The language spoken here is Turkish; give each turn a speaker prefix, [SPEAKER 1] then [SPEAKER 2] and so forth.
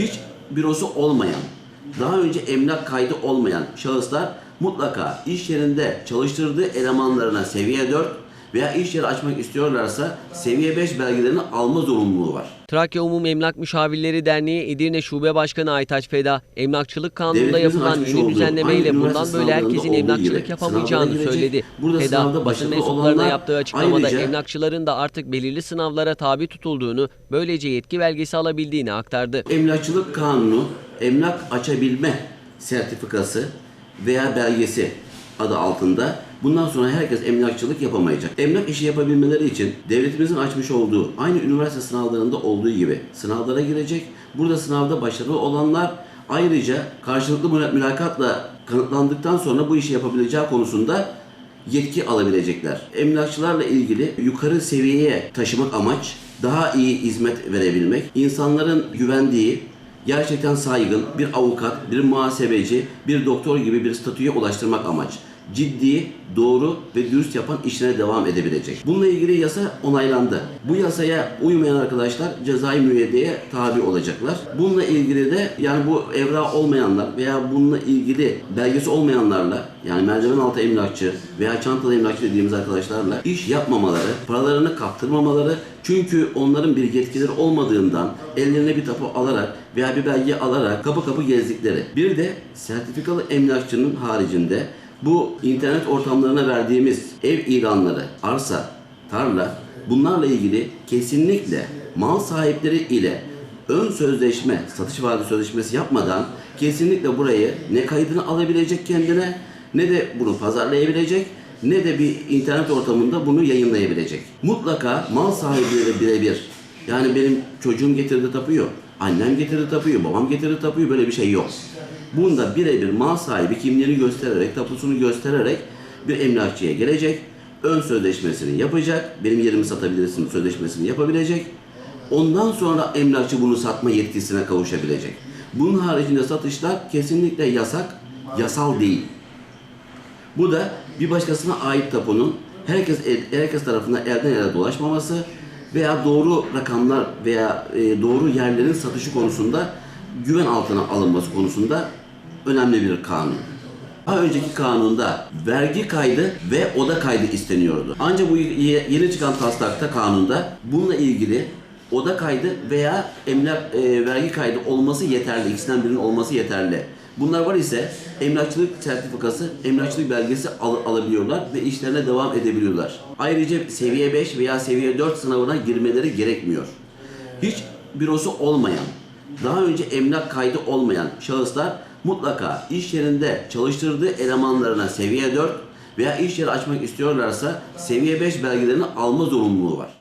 [SPEAKER 1] hiç bürosu olmayan, daha önce emlak kaydı olmayan şahıslar mutlaka iş yerinde çalıştırdığı elemanlarına seviye 4 veya iş yeri açmak istiyorlarsa seviye 5 belgelerini alma zorunluluğu var.
[SPEAKER 2] Trakya Umum Emlak Müşavirleri Derneği Edirne Şube Başkanı Aytaç Feda, emlakçılık kanununda yapılan yeni düzenlemeyle bundan böyle herkesin emlakçılık
[SPEAKER 1] gibi
[SPEAKER 2] yapamayacağını söyledi.
[SPEAKER 1] Burada
[SPEAKER 2] Feda, basın mensuplarına yaptığı açıklamada
[SPEAKER 1] ayrıca-
[SPEAKER 2] emlakçıların da artık belirli sınavlara tabi tutulduğunu, böylece yetki belgesi alabildiğini aktardı.
[SPEAKER 1] Emlakçılık kanunu emlak açabilme sertifikası veya belgesi adı altında bundan sonra herkes emlakçılık yapamayacak. Emlak işi yapabilmeleri için devletimizin açmış olduğu aynı üniversite sınavlarında olduğu gibi sınavlara girecek. Burada sınavda başarılı olanlar ayrıca karşılıklı müla- mülakatla kanıtlandıktan sonra bu işi yapabileceği konusunda yetki alabilecekler. Emlakçılarla ilgili yukarı seviyeye taşımak amaç, daha iyi hizmet verebilmek, insanların güvendiği, gerçekten saygın bir avukat, bir muhasebeci, bir doktor gibi bir statüye ulaştırmak amaç. Ciddi, doğru ve dürüst yapan işine devam edebilecek. Bununla ilgili yasa onaylandı. Bu yasaya uymayan arkadaşlar cezai müeyyideye tabi olacaklar. Bununla ilgili de yani bu evra olmayanlar veya bununla ilgili belgesi olmayanlarla yani merdiven altı emlakçı veya çantalı emlakçı dediğimiz arkadaşlarla iş yapmamaları, paralarını kaptırmamaları çünkü onların bir yetkileri olmadığından ellerine bir tapu alarak veya bir belge alarak kapı kapı gezdikleri. Bir de sertifikalı emlakçının haricinde bu internet ortamlarına verdiğimiz ev ilanları, arsa, tarla bunlarla ilgili kesinlikle mal sahipleri ile ön sözleşme, satış vaadi sözleşmesi yapmadan kesinlikle burayı ne kaydını alabilecek kendine ne de bunu pazarlayabilecek ne de bir internet ortamında bunu yayınlayabilecek. Mutlaka mal sahibiyle birebir yani benim çocuğum getirdi tapıyor, annem getirdi tapıyor, babam getirdi tapıyor böyle bir şey yok. Bunda birebir mal sahibi kimliğini göstererek, tapusunu göstererek bir emlakçıya gelecek, ön sözleşmesini yapacak, benim yerimi satabilirsin sözleşmesini yapabilecek. Ondan sonra emlakçı bunu satma yetkisine kavuşabilecek. Bunun haricinde satışlar kesinlikle yasak, yasal değil. Bu da bir başkasına ait tapunun herkes herkes tarafından elden ele dolaşmaması veya doğru rakamlar veya e, doğru yerlerin satışı konusunda güven altına alınması konusunda önemli bir kanun. Daha önceki kanunda vergi kaydı ve oda kaydı isteniyordu. Ancak bu ye- yeni çıkan taslakta kanunda bununla ilgili oda kaydı veya emlak e, vergi kaydı olması yeterli. İkisinden birinin olması yeterli. Bunlar var ise emlakçılık sertifikası, emlakçılık belgesi al- alabiliyorlar ve işlerine devam edebiliyorlar. Ayrıca seviye 5 veya seviye 4 sınavına girmeleri gerekmiyor. Hiç bürosu olmayan, daha önce emlak kaydı olmayan şahıslar mutlaka iş yerinde çalıştırdığı elemanlarına seviye 4 veya iş yeri açmak istiyorlarsa seviye 5 belgelerini alma zorunluluğu var.